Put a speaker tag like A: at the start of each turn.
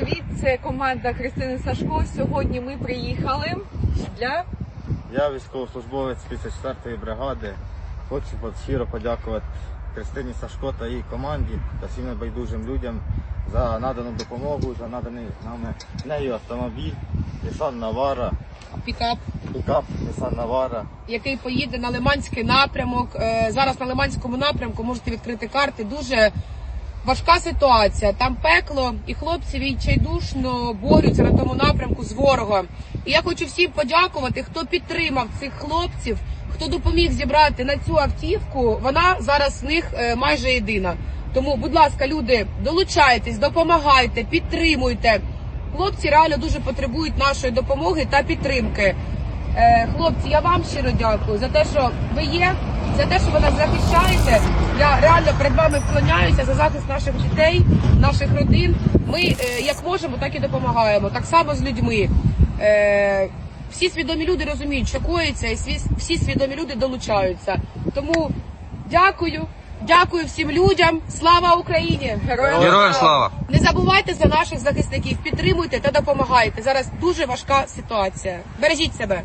A: привіт! Це команда Христини Сашко. Сьогодні ми приїхали для
B: Я військовослужбовець 54-ї бригади. Хочу щиро подякувати Христині Сашко та її команді та всім небайдужим людям за надану допомогу, за наданий нами нею автомобіль Nissan Navara,
C: пікап,
B: пікап Nissan Navara.
C: який поїде на Лиманський напрямок. Е, Зараз на Лиманському напрямку можете відкрити карти. Дуже важка ситуація. Там пекло, і хлопці відчайдушно борються на тому напрямку з ворогом. І я хочу всім подякувати, хто підтримав цих хлопців, хто допоміг зібрати на цю автівку. Вона зараз з них е, майже єдина. Тому, будь ласка, люди, долучайтесь, допомагайте, підтримуйте. Хлопці реально дуже потребують нашої допомоги та підтримки. Е, хлопці, я вам щиро дякую за те, що ви є, за те, що ви нас захищаєте. Я реально перед вами вклоняюся за захист наших дітей, наших родин. Ми е, як можемо, так і допомагаємо. Так само з людьми. Е, всі свідомі люди розуміють, що коїться, і всі, всі свідомі люди долучаються. Тому дякую, дякую всім людям. Слава Україні! Героям
D: Героям слава!
C: не забувайте за наших захисників, підтримуйте та допомагайте. Зараз дуже важка ситуація. Бережіть себе.